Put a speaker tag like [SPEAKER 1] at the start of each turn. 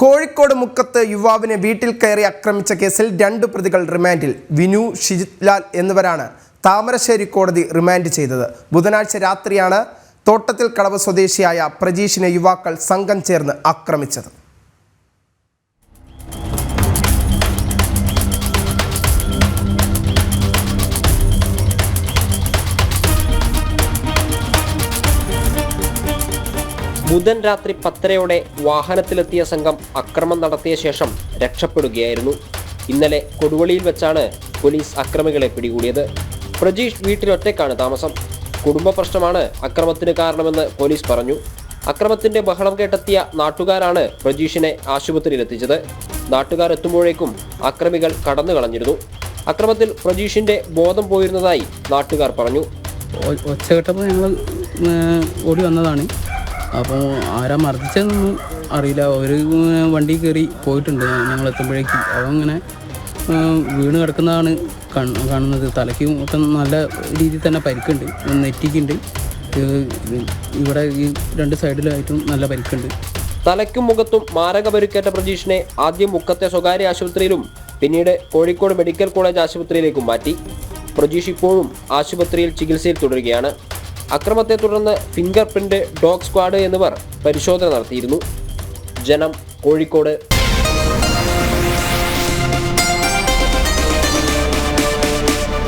[SPEAKER 1] കോഴിക്കോട് മുക്കത്ത് യുവാവിനെ വീട്ടിൽ കയറി ആക്രമിച്ച കേസിൽ രണ്ട് പ്രതികൾ റിമാൻഡിൽ. വിനു ഷിജിത് ലാൽ എന്നിവരാണ് താമരശ്ശേരി കോടതി റിമാൻഡ് ചെയ്തത്. ബുധനാഴ്ച രാത്രിയാണ് തോട്ടത്തിൽ കടവ് സ്വദേശിയായ പ്രജീഷിനെ യുവാക്കൾ സംഘം ചേർന്ന് ആക്രമിച്ചത്.
[SPEAKER 2] ബുധൻ രാത്രി പത്തരയോടെ വാഹനത്തിലെത്തിയ സംഘം അക്രമം നടത്തിയ ശേഷം രക്ഷപ്പെടുകയായിരുന്നു. ഇന്നലെ കൊടുവള്ളിയിൽ വെച്ചാണ് പോലീസ് അക്രമികളെ പിടികൂടിയത്. പ്രജീഷ് വീട്ടിലൊറ്റയ്ക്കാണ് താമസം. കുടുംബ പ്രശ്നമാണ് അക്രമത്തിന് കാരണമെന്ന് പോലീസ് പറഞ്ഞു. അക്രമത്തിന്റെ ബഹളം കേട്ടെത്തിയ നാട്ടുകാരാണ് പ്രജീഷിനെ ആശുപത്രിയിലെത്തിച്ചത്. നാട്ടുകാർ എത്തുമ്പോഴേക്കും അക്രമികൾ കടന്നു കളഞ്ഞിരുന്നു. അക്രമത്തിൽ പ്രജീഷിന്റെ ബോധം പോയിരുന്നതായി നാട്ടുകാർ പറഞ്ഞു.
[SPEAKER 3] ഒ- ഒച്ച കേട്ടപ്പോൾ ഞങ്ങൾ ഓടി വന്നതാണ്. അപ്പോൾ ആരാ മർദ്ദിച്ചതെന്നൊന്നും അറിയില്ല. ഒരു വണ്ടി കയറി പോയിട്ടുണ്ട് ഞങ്ങൾ എത്തുമ്പോഴേക്കും അതങ്ങനെ വീണ് കിടക്കുന്നതാണ് കണ്- കാണുന്നത്. തലയ്ക്ക് ഒക്കെ നല്ല രീതിയിൽ തന്നെ പരിക്കുണ്ട്. നെറ്റിക്കുണ്ട്. ഇവിടെ ഈ രണ്ട് സൈഡിലായിട്ടും നല്ല പരിക്കുണ്ട്.
[SPEAKER 2] തലയ്ക്കും മുഖത്തും മാരക പരിക്കേറ്റ പ്രജീഷിനെ ആദ്യം മുക്കത്തെ സ്വകാര്യ ആശുപത്രിയിലും പിന്നീട് കോഴിക്കോട് മെഡിക്കൽ കോളേജ് ആശുപത്രിയിലേക്കും മാറ്റി. പ്രജീഷ് ഇപ്പോഴും ആശുപത്രിയിൽ ചികിത്സയിൽ തുടരുകയാണ്. അക്രമത്തെ തുടർന്ന് ഫിംഗർ പ്രിന്റ് ഡോഗ് സ്ക്വാഡ് എന്നിവർ പരിശോധന നടത്തിയിരുന്നു. ജനം കോഴിക്കോട്